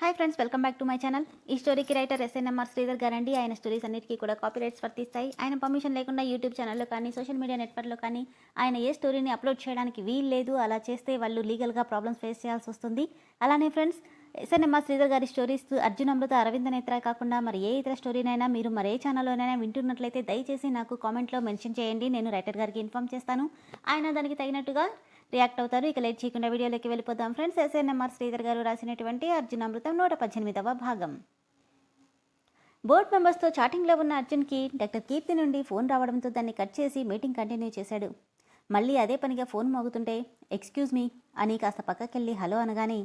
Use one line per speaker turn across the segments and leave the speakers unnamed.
Hi friends welcome back to my channel ఈ స్టోరీకి writer SNMR Sridhar గారండి ఆయన స్టోరీస్ అన్నిటికీ కూడా కాపీ రైట్స్ వర్తిస్తాయి. ఆయన పర్మిషన్ లేకుండా యూట్యూబ్ ఛానల్లో కానీ సోషల్ మీడియా నెట్వర్క్లో కానీ ఆయన ఏ స్టోరీని అప్లోడ్ చేయడానికి వీలు లేదు. అలా చేస్తే వాళ్ళు లీగల్గా ప్రాబ్లమ్స్ ఫేస్ చేయాల్సి వస్తుంది. అలానే ఫ్రెండ్స్ ఎస్ఎన్ఎంఆర్ శ్రీధర్ గారి స్టోరీస్ అర్జున్ అమృత అరవింద నేత్ర కాకుండా మరి ఏ ఇతర స్టోరీనైనా మీరు మరే ఛానల్లోనైనా వింటున్నట్లయితే దయచేసి నాకు కామెంట్లో మెన్షన్ చేయండి. నేను రైటర్ గారికి ఇన్ఫామ్ చేస్తాను. ఆయన దానికి తగినట్టుగా రియాక్ట్ అవుతారు. ఇక లేట్ చేయకుండా వీడియోలోకి వెళ్ళిపోదాం. ఫ్రెండ్స్ ఎస్ఎన్ఎంఆర్ శ్రీధర్ గారు రాసినటువంటి అర్జున్ అమృతం నూట పద్దెనిమిదవ భాగం. బోర్డ్ మెంబర్స్తో చాటింగ్లో ఉన్న అర్జున్కి డాక్టర్ కీర్తి నుండి ఫోన్ రావడంతో దాన్ని కట్ చేసి మీటింగ్ కంటిన్యూ చేశాడు. మళ్ళీ అదే పనిగా ఫోన్ మోగుతుంటే ఎక్స్క్యూజ్ మీ అని కాస్త పక్కకెళ్ళి హలో అనగానే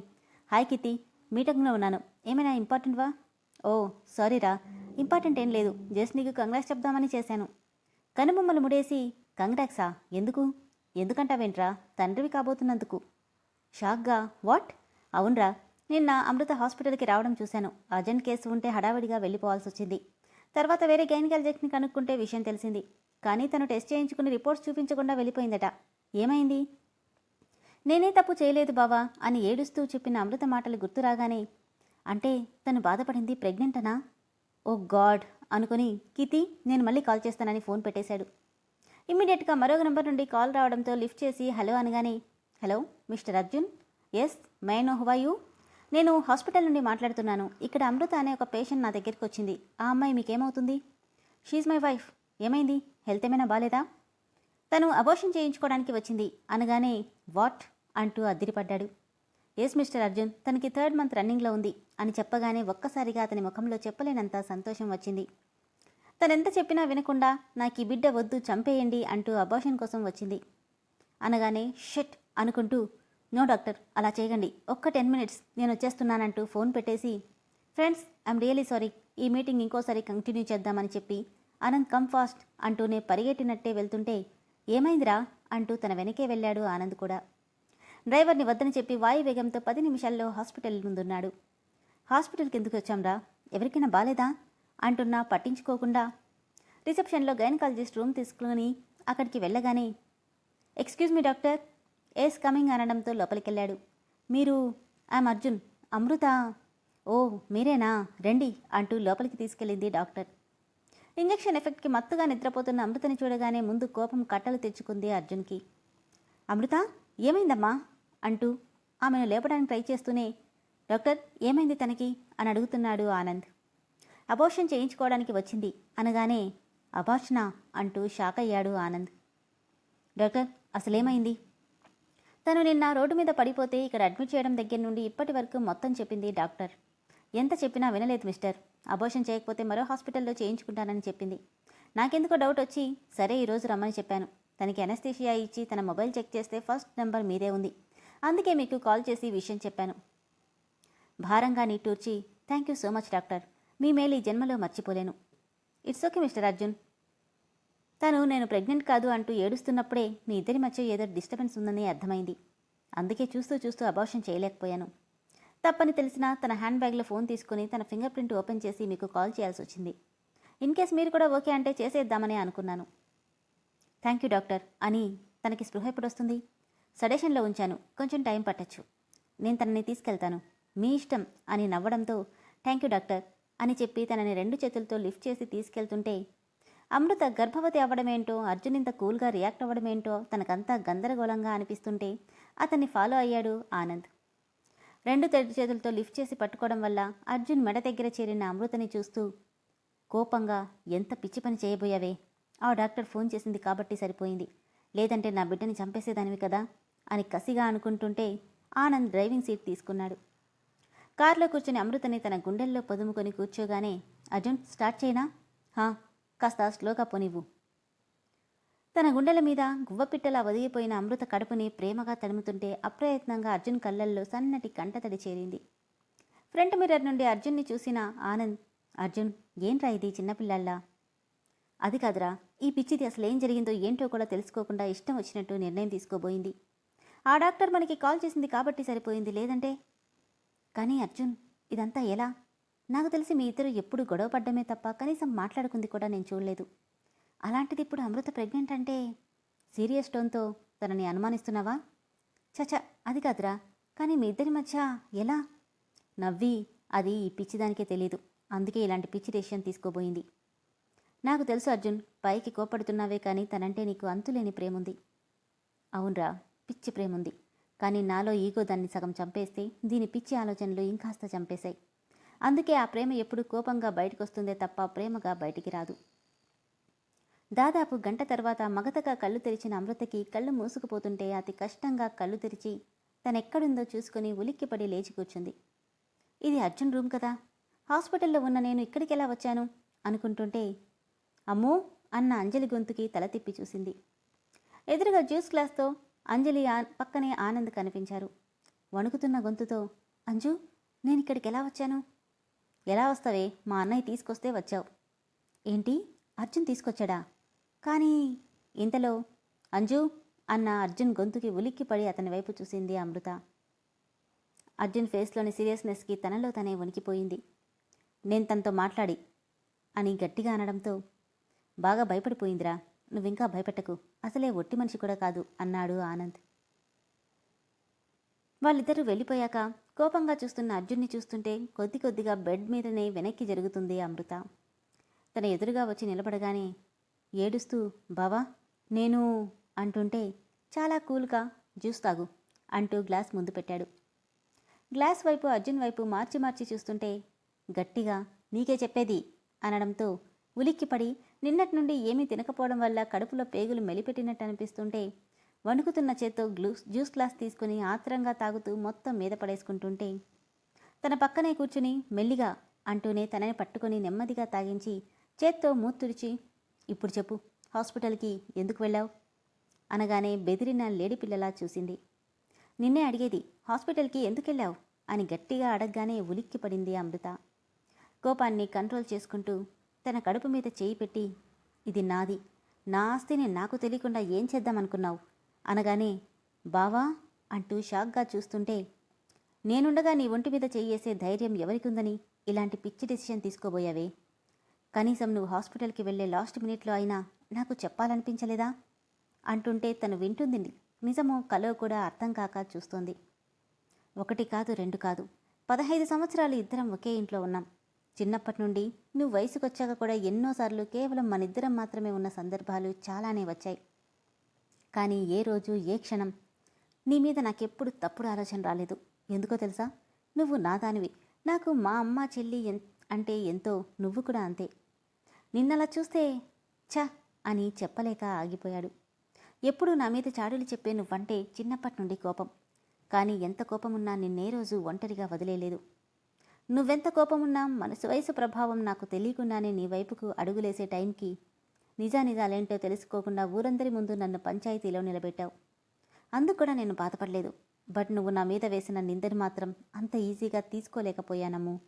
హాయ్ కీర్తి మీటింగ్లో ఉన్నాను. ఏమైనా ఇంపార్టెంట్వా ఓ సారీరా ఇంపార్టెంట్ ఏం లేదు. జస్ట్ నీకు కంగ్రాక్స్ చెప్దామని చేశాను. కనుబొమ్మలు ముడేసి కంగ్రాక్సా ఎందుకు? ఎందుకంటావేంట్రా? తండ్రివి కాబోతున్నందుకు. షాక్గా వాట్? అవునరా నిన్న అమృత హాస్పిటల్కి రావడం చూశాను. అర్జెంట్ కేసు ఉంటే హడావిడిగా వెళ్ళిపోవాల్సి వచ్చింది తర్వాత వేరే గైనకాలజిస్ట్ని కనుక్కుంటే విషయం తెలిసింది. కానీ తను టెస్ట్ చేయించుకుని రిపోర్ట్స్ చూపించకుండా వెళ్ళిపోయిందట. ఏమైంది? నేనే తప్పు చేయలేదు బావా అని ఏడుస్తూ చెప్పిన అమృత మాటలు గుర్తురాగానే అంటే తను బాధపడింది ప్రెగ్నెంటనా? ఓ గాడ్ అనుకుని కితి నేను మళ్ళీ కాల్ చేస్తానని ఫోన్ పెట్టేశాడు. ఇమ్మీడియట్గా మరొక నెంబర్ నుండి కాల్ రావడంతో లిఫ్ట్ చేసి హలో అనగానే hello mister Arjun? Yes may know who are నేను హాస్పిటల్ నుండి మాట్లాడుతున్నాను. ఇక్కడ అమృత అనే ఒక పేషెంట్ నా దగ్గరికి వచ్చింది. ఆ అమ్మాయి మీకేమవుతుంది? షీఈ్ మై వైఫ్ ఏమైంది? హెల్త్ ఏమైనా బాగాలేదా తను అబోషన్ చేయించుకోవడానికి వచ్చింది. అనగానే వాట్ అంటూ అద్దిరిపడ్డాడు. ఎస్ మిస్టర్ అర్జున్ తనకి థర్డ్ మంత్ రన్నింగ్లో ఉంది అని చెప్పగానే ఒక్కసారిగా అతని ముఖంలో చెప్పలేనంత సంతోషం వచ్చింది. తనెంత చెప్పినా వినకుండా నాకు ఈ బిడ్డ వద్దు చంపేయండి అంటూ అబార్షన్ కోసం వచ్చింది. అనగానే షట్ అనుకుంటూ నో డాక్టర్ అలా చేయకండి. ఒక్క టెన్ మినిట్స్ నేను వచ్చేస్తున్నానంటూ ఫోన్ పెట్టేసి ఫ్రెండ్స్ ఐఎమ్ రియలీ సారీ. ఈ మీటింగ్ ఇంకోసారి కంటిన్యూ చేద్దామని చెప్పి ఆనంద్ కమ్ ఫాస్ట్ అంటూనే పరిగెట్టినట్టే వెళ్తుంటే ఏమైందిరా? అంటూ తన వెనకే వెళ్ళాడు ఆనంద్ కూడా. డ్రైవర్ని వద్దని చెప్పి వాయు వేగంతో పది నిమిషాల్లో హాస్పిటల్ ముందున్నాడు. హాస్పిటల్కి ఎందుకు వచ్చాంరా? ఎవరికైనా బాలేదా? అంటున్నా పట్టించుకోకుండా. రిసెప్షన్లో గైనకాలజిస్ట్ రూమ్ తీసుకుని అక్కడికి వెళ్ళగానే excuse me doctor yes coming అనడంతో లోపలికెళ్ళాడు. మీరు ఐమ్ అర్జున్ అమృత. ఓ మీరేనా? రండి అంటూ లోపలికి తీసుకెళ్ళింది డాక్టర్. ఇంజెక్షన్ ఎఫెక్ట్కి మత్తుగా నిద్రపోతున్న అమృతని చూడగానే ముందు కోపం కట్టలు తెచ్చుకుంది అర్జున్కి. అమృత ఏమైందమ్మా? అంటూ ఆమెను లేపడానికి ట్రై చేస్తూనే డాక్టర్ ఏమైంది తనకి? అని అడుగుతున్నాడు ఆనంద్. అబోషన్ చేయించుకోవడానికి వచ్చింది. అనగానే అబార్షనా అంటూ షాక్ అయ్యాడు ఆనంద్. డాక్టర్ అసలేమైంది? తను నిన్న రోడ్డు మీద పడిపోతే ఇక్కడ అడ్మిట్ చేయడం దగ్గర నుండి ఇప్పటి వరకు మొత్తం చెప్పింది డాక్టర్. ఎంత చెప్పినా వినలేదు మిస్టర్. అబోషన్ చేయకపోతే మరో హాస్పిటల్లో చేయించుకుంటానని చెప్పింది. నాకెందుకో డౌట్ వచ్చి సరే ఈరోజు రమ్మని చెప్పాను. తనకి ఎనస్థీషియా ఇచ్చి తన మొబైల్ చెక్ చేస్తే ఫస్ట్ నెంబర్ మీదే ఉంది. అందుకే మీకు కాల్ చేసి విషయం చెప్పాను. భారంగా నిట్టూర్చి thank you so much doctor. మీ మేలు ఈ జన్మలో మర్చిపోలేను. ఇట్స్ ఓకే మిస్టర్ అర్జున్ తను నేను ప్రెగ్నెంట్ కాదు అంటూ ఏడుస్తున్నప్పుడే మీ ఇద్దరి మధ్య ఏదో డిస్టర్బెన్స్ ఉందని అర్థమైంది. అందుకే చూస్తూ చూస్తూ అబార్షన్ చేయలేకపోయాను. తప్పని తెలిసినా తన హ్యాండ్ బ్యాగ్లో ఫోన్ తీసుకుని తన ఫింగర్ ప్రింట్ ఓపెన్ చేసి మీకు కాల్ చేయాల్సి వచ్చింది. ఇన్ కేస్ మీరు కూడా ఓకే అంటే చేసేద్దామని అనుకున్నాను. థ్యాంక్ యూ డాక్టర్ అని తనకి స్పృహ ఎప్పుడు వస్తుంది? సడేషన్లో ఉంచాను. కొంచెం టైం పట్టచ్చు. నేను తనని తీసుకెళ్తాను. మీ ఇష్టం అని నవ్వడంతో థ్యాంక్ యూ డాక్టర్ అని చెప్పి తనని రెండు చేతులతో లిఫ్ట్ చేసి తీసుకెళ్తుంటే అమృత గర్భవతి అవ్వడమేంటో అర్జున్ ఇంత కూల్గా రియాక్ట్ అవ్వడమేంటో తనకంతా గందరగోళంగా అనిపిస్తుంటే అతన్ని ఫాలో అయ్యాడు ఆనంద్. రెండు తెడ్డు చేతులతో లిఫ్ట్ చేసి పట్టుకోవడం వల్ల అర్జున్ మెడ దగ్గర చేరిన అమృతని చూస్తూ కోపంగా ఎంత పిచ్చి పని చేయబోయావే? ఆ డాక్టర్ ఫోన్ చేసింది కాబట్టి సరిపోయింది. లేదంటే నా బిడ్డని చంపేసేదానివి కదా? అని కసిగా అనుకుంటుంటే ఆనంద్ డ్రైవింగ్ సీట్ తీసుకున్నాడు. కారులో కూర్చుని అమృతని తన గుండెల్లో పొదుముకొని కూర్చోగానే అర్జున్ స్టార్ట్ చేయనా? హా కాస్త స్లోగా పోనివ్వు. తన గుండెల మీద గువ్వపిట్టలా ఒదిగిపోయిన అమృత కడుపుని ప్రేమగా తడుముతుంటే అప్రయత్నంగా అర్జున్ కళ్ళల్లో సన్నటి కంటతడి చేరింది. ఫ్రంట్ మిర్రర్ నుండి అర్జున్ని చూసిన ఆనంద్ అర్జున్ ఏంట్రా ఇది చిన్నపిల్లల్లా? అది కాదురా ఈ పిచ్చిది అసలు ఏం జరిగిందో ఏంటో కూడా తెలుసుకోకుండా ఇష్టం వచ్చినట్టు నిర్ణయం తీసుకోబోయింది. ఆ డాక్టర్ మనకి కాల్ చేసింది కాబట్టి సరిపోయింది లేదంటే కానీ అర్జున్ ఇదంతా ఎలా? నాకు తెలిసి మీ ఇద్దరు ఎప్పుడు గొడవ పడ్డమే తప్ప కనీసం మాట్లాడుకుంది కూడా నేను చూడలేదు. అలాంటిది ఇప్పుడు అమృత ప్రెగ్నెంట్ అంటే సీరియస్ టోన్తో తనని అనుమానిస్తున్నావా? చచ అది కాదురా. కానీ మీ ఇద్దరి మధ్య ఎలా? నవ్వి అది ఈ పిచ్చిదానికే తెలియదు అందుకే ఇలాంటి పిచ్చి డెసిషన్ తీసుకోబోయింది. నాకు తెలుసు అర్జున్ పైకి కోపడుతున్నావే కానీ తనంటే నీకు అంతులేని ప్రేముంది. అవునరా పిచ్చి ప్రేముంది. కానీ నాలో ఈగో దాన్ని సగం చంపేస్తే దీని పిచ్చి ఆలోచనలు ఇంకాస్త చంపేశాయి. అందుకే ఆ ప్రేమ ఎప్పుడు కోపంగా బయటకొస్తుందే తప్ప ప్రేమగా బయటికి రాదు. దాదాపు గంట తర్వాత మగతగా కళ్ళు తెరిచిన అమృతకి కళ్ళు మూసుకుపోతుంటే అతి కష్టంగా కళ్ళు తెరిచి తనెక్కడుందో చూసుకుని ఉలిక్కిపడి లేచి కూర్చుంది. ఇది అర్జున్ రూమ్ కదా? హాస్పిటల్లో ఉన్న నేను ఇక్కడికి ఎలా వచ్చాను? అనుకుంటుంటే అమ్మో! అన్న అంజలి గొంతుకి తల తిప్పి చూసింది. ఎదురుగా జ్యూస్ గ్లాస్తో అంజలి పక్కనే ఆనంద్ కనిపించారు. వణుకుతున్న గొంతుతో అంజు నేను ఇక్కడికి ఎలా వచ్చాను? ఎలా వస్తావే? మా అన్నయ్య తీసుకొస్తే వచ్చావు. ఏంటి? అర్జున్ తీసుకొచ్చాడా? కానీ ఇంతలో అంజు అన్న అర్జున్ గొంతుకి ఉలిక్కిపడి అతని వైపు చూసింది అమృత. అర్జున్ ఫేస్లోని సీరియస్నెస్కి తనలో తనే వణికిపోయింది. నేను తనతో మాట్లాడి అని గట్టిగా అనడంతో బాగా భయపడిపోయిందిరా. నువ్వింకా భయపెట్టకు. అసలే ఒట్టి మనిషి కూడా కాదు అన్నాడు ఆనంద్. వాళ్ళిద్దరూ వెళ్ళిపోయాక కోపంగా చూస్తున్న అర్జున్ని చూస్తుంటే కొద్ది కొద్దిగా బెడ్ మీదనే వెనక్కి జరుగుతుంది అమృత. తన ఎదురుగా వచ్చి నిలబడగానే ఏడుస్తూ బావా నేను అంటుంటే చాలా కూల్గా జ్యూస్ తాగు అంటూ గ్లాస్ ముందు పెట్టాడు. గ్లాస్ వైపు అర్జున్ వైపు మార్చి మార్చి చూస్తుంటే గట్టిగా నీకే చెప్పేది అనడంతో ఉలిక్కిపడి నిన్నటి నుండి ఏమీ తినకపోవడం వల్ల కడుపులో పేగులు మెలిపెట్టినట్టు అనిపిస్తుంటే వణుకుతున్న చేత్తో గ్లూస్ జ్యూస్ గ్లాస్ తీసుకుని ఆత్రంగా తాగుతూ మొత్తం మీద పడేసుకుంటుంటే తన పక్కనే కూర్చుని మెల్లిగా అంటూనే తనని పట్టుకొని నెమ్మదిగా తాగించి చేత్తో మూతుడిచి ఇప్పుడు చెప్పు హాస్పిటల్కి ఎందుకు వెళ్ళావు? అనగానే బెదిరిన లేడి పిల్లలా చూసింది. నిన్నే అడిగేది హాస్పిటల్కి ఎందుకు వెళ్ళావు? అని గట్టిగా అడగగానే ఉలిక్కి పడింది అమృత. కోపాన్ని కంట్రోల్ చేసుకుంటూ తన కడుపు మీద చేయి పెట్టి ఇది నాది. నా ఆస్తిని నాకు తెలియకుండా ఏం చేద్దామనుకున్నావు? అనగానే బావా అంటూ షాక్గా చూస్తుంటే నేనుండగా నీ ఒంటి మీద చేయేసే ధైర్యం ఎవరికుందని ఇలాంటి పిచ్చి డెసిషన్ తీసుకోబోయావే? కనీసం నువ్వు హాస్పిటల్కి వెళ్ళే లాస్ట్ మినిట్లో అయినా నాకు చెప్పాలనిపించలేదా? అంటుంటే తను వింటుంది నిజమో కలో కూడా అర్థం కాక చూస్తోంది. ఒకటి కాదు రెండు కాదు. పదహైదు సంవత్సరాలు ఇద్దరం ఒకే ఇంట్లో ఉన్నాం. చిన్నప్పటి నుండి నువ్వు వయసుకొచ్చాక కూడా ఎన్నోసార్లు కేవలం మనిద్దరం మాత్రమే ఉన్న సందర్భాలు చాలానే వచ్చాయి. కానీ ఏ రోజు ఏ క్షణం నీ మీద నాకెప్పుడు తప్పుడు ఆలోచన రాలేదు. ఎందుకో తెలుసా? నువ్వు నాదానివి నాకు మా అమ్మ చెల్లి ఎన్ అంటే ఎంతో నువ్వు కూడా అంతే. నిన్నలా చూస్తే ఛ అని చెప్పలేక ఆగిపోయాడు. ఎప్పుడూ నా మీద చాడులు చెప్పే నువ్వంటే చిన్నప్పటి నుండి కోపం. కానీ ఎంత కోపమున్నా నిన్నే రోజు ఒంటరిగా వదిలేలేదు. నువ్వెంత కోపమున్నా మనసు వయసు ప్రభావం నాకు తెలియకుండానే నీ వైపుకు అడుగులేసే టైంకి నిజానిజాలేంటో తెలుసుకోకుండా ఊరందరి ముందు నన్ను పంచాయతీలో నిలబెట్టావు. అందుకు కూడా నేను బాధపడలేదు. బట్ నువ్వు నా మీద వేసిన నిందను మాత్రం అంత ఈజీగా తీసుకోలేకపోయానమ్ము.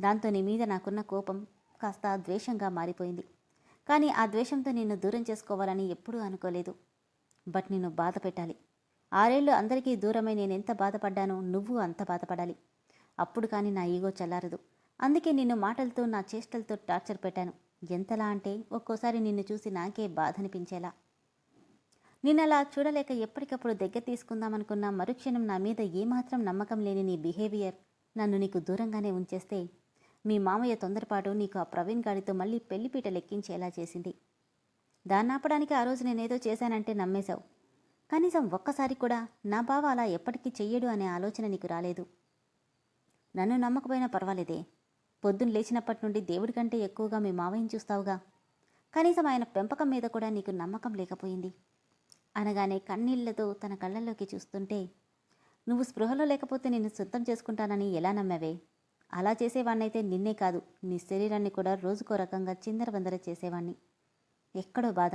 దాంతో నీ మీద నాకున్న కోపం కాస్త ద్వేషంగా మారిపోయింది. కానీ ఆ ద్వేషంతో నిన్ను దూరం చేసుకోవాలని ఎప్పుడూ అనుకోలేదు. బట్ నిన్ను బాధ పెట్టాలి. ఆరేళ్ళు అందరికీ దూరమై నేను ఎంత బాధపడ్డానో నువ్వు అంత బాధపడాలి. అప్పుడు కానీ నా ఈగో చల్లారదు. అందుకే నిన్ను మాటలతో నా చేష్టలతో టార్చర్ పెట్టాను. ఎంతలా అంటే ఒక్కోసారి నిన్ను చూసి నాకే బాధ అనిపించేలా నిన్నలా చూడలేక ఎప్పటికప్పుడు దగ్గర తీసుకుందామనుకున్న మరుక్షణం నా మీద ఏమాత్రం నమ్మకం లేని నీ బిహేవియర్ నన్ను నీకు దూరంగానే ఉంచేస్తే మీ మామయ్య తొందరపాటు నీకు ఆ ప్రవీణ్ గాడితో మళ్ళీ పెళ్ళిపీట లెక్కించేలా చేసింది. దాన్ని ఆపడానికి ఆ రోజు నేనేదో చేశానంటే నమ్మేశావు. కనీసం ఒక్కసారి కూడా నా బావ అలా ఎప్పటికీ చెయ్యడు అనే ఆలోచన నీకు రాలేదు. నన్ను నమ్మకపోయినా పర్వాలేదే. పొద్దున్న లేచినప్పటి నుండి దేవుడి కంటే ఎక్కువగా మీ మావయ్యని చూస్తావుగా. కనీసం ఆయన పెంపకం మీద కూడా నీకు నమ్మకం లేకపోయింది. అనగానే కన్నీళ్ళతో తన కళ్ళల్లోకి చూస్తుంటే నువ్వు స్పృహలో లేకపోతే నిన్ను శుద్ధం చేసుకుంటానని ఎలా నమ్మావే? అలా చేసేవాణ్ణైతే నిన్నే కాదు నీ శరీరాన్ని కూడా రోజుకో రకంగా చిందరవందర చేసేవాణ్ణి. ఎక్కడో బాధ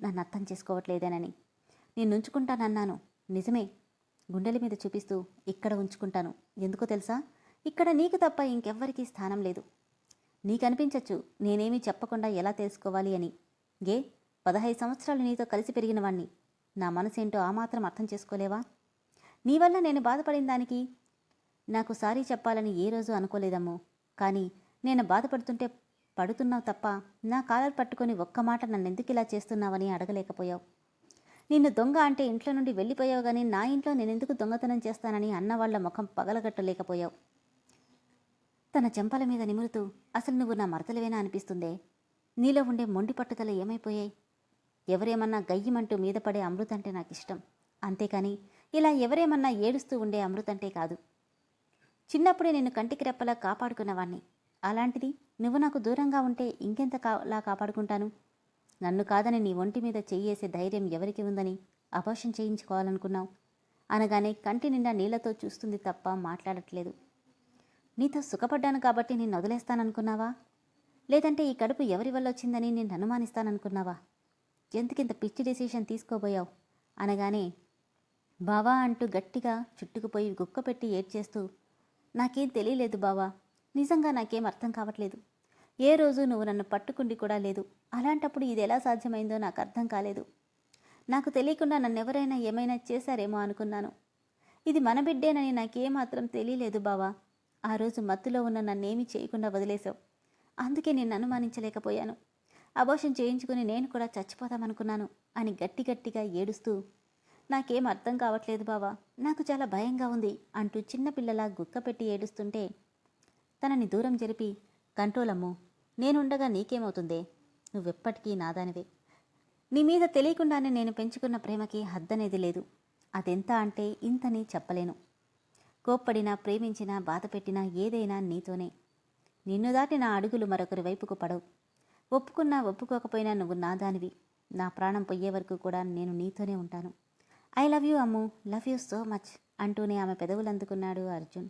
నన్ను అర్థం చేసుకోవట్లేదేనని. నేను ఉంచుకుంటానన్నాను నిజమే గుండెల మీద చూపిస్తూ ఇక్కడ ఉంచుకుంటాను. ఎందుకో తెలుసా? ఇక్కడ నీకు తప్ప ఇంకెవ్వరికీ స్థానం లేదు. నీకనిపించచ్చు నేనేమీ చెప్పకుండా ఎలా తెలుసుకోవాలి అని. గే పదహైదు సంవత్సరాలు నీతో కలిసి పెరిగిన వాణ్ణి. నా మనసేంటో ఆ మాత్రం అర్థం చేసుకోలేవా? నీ వల్ల నేను బాధపడిన దానికి నాకు సారీ చెప్పాలని ఏ రోజు అనుకోలేదమ్మో. కానీ నేను బాధపడుతుంటే పడుతున్నావు తప్ప నా కాలర్ పట్టుకొని ఒక్క మాట నన్నెందుకు ఇలా చేస్తున్నావని అడగలేకపోయావు. నిన్ను దొంగ అంటే ఇంట్లో నుండి వెళ్ళిపోయావు కానీ నా ఇంట్లో నేనెందుకు దొంగతనం చేస్తానని అన్నవాళ్ళ ముఖం పగలగట్టలేకపోయావు. తన చెంపల మీద నిమురుతూ అసలు నువ్వు నా మరతలవేనా? అనిపిస్తుందే. నీలో ఉండే మొండి పట్టుదల ఏమైపోయాయి? ఎవరేమన్నా గయ్యమంటూ మీద పడే అమృతంటే నాకు ఇష్టం అంతేకాని ఇలా ఎవరేమన్నా ఏడుస్తూ ఉండే అమృతంటే కాదు. చిన్నప్పుడే నేను కంటికి రెప్పలా కాపాడుకున్నవాణ్ణి. అలాంటిది నువ్వు నాకు దూరంగా ఉంటే ఇంకెంత కాలా కాపాడుకుంటాను? నన్ను కాదని నీ ఒంటి మీద చెయ్యేసే ధైర్యం ఎవరికి ఉందని అపోషం చేయించుకోవాలనుకున్నావు? అనగానే కంటి నిండా నీళ్ళతో చూస్తుంది తప్ప మాట్లాడట్లేదు. నీతో సుఖపడ్డాను కాబట్టి నిన్ను వదిలేస్తాననుకున్నావా? లేదంటే ఈ కడుపు ఎవరి వల్ల వచ్చిందని నేను అనుమానిస్తాననుకున్నావా? ఎందుకింత పిచ్చి డెసిషన్ తీసుకోబోయావు? అనగానే బావా అంటూ గట్టిగా చుట్టుకుపోయి గుక్కపెట్టి ఏడ్చేస్తూ నాకేం తెలియలేదు బావా. నిజంగా నాకేం అర్థం కావట్లేదు. ఏ రోజు నువ్వు నన్ను పట్టుకుండి కూడా లేదు. అలాంటప్పుడు ఇది ఎలా సాధ్యమైందో నాకు అర్థం కాలేదు. నాకు తెలియకుండా నన్నెవరైనా ఏమైనా చేశారేమో అనుకున్నాను. ఇది మన బిడ్డేనని నాకేమాత్రం తెలియలేదు బావా. ఆ రోజు మత్తులో ఉన్న నన్నేమీ చేయకుండా వదిలేశావు. అందుకే నేను అనుమానించలేకపోయాను. అబోషన్ చేయించుకుని నేను కూడా చచ్చిపోతామనుకున్నాను అని గట్టి గట్టిగా ఏడుస్తూ నాకేం అర్థం కావట్లేదు బావా నాకు చాలా భయంగా ఉంది అంటూ చిన్నపిల్లలా గుక్కపెట్టి ఏడుస్తుంటే తనని దూరం జరిపి కంట్రోల్ అమ్ము నేనుండగా నీకేమవుతుందే? నువ్వెప్పటికీ నాదానివే. నీ మీద తెలియకుండానే నేను పెంచుకున్న ప్రేమకి హద్దనేది లేదు. అదెంత అంటే ఇంతని చెప్పలేను. కోప్పడినా ప్రేమించినా బాధపెట్టినా ఏదైనా నీతోనే. నిన్ను దాటి నా అడుగులు మరొకరి వైపుకు పడవు. ఒప్పుకున్నా ఒప్పుకోకపోయినా నువ్వు నా దానివి. నా ప్రాణం పోయే వరకు కూడా నేను నీతోనే ఉంటాను. I love you Ammu. Love you so much అంటూనే ఆమె పెదవులు అందుకున్నాడు అర్జున్.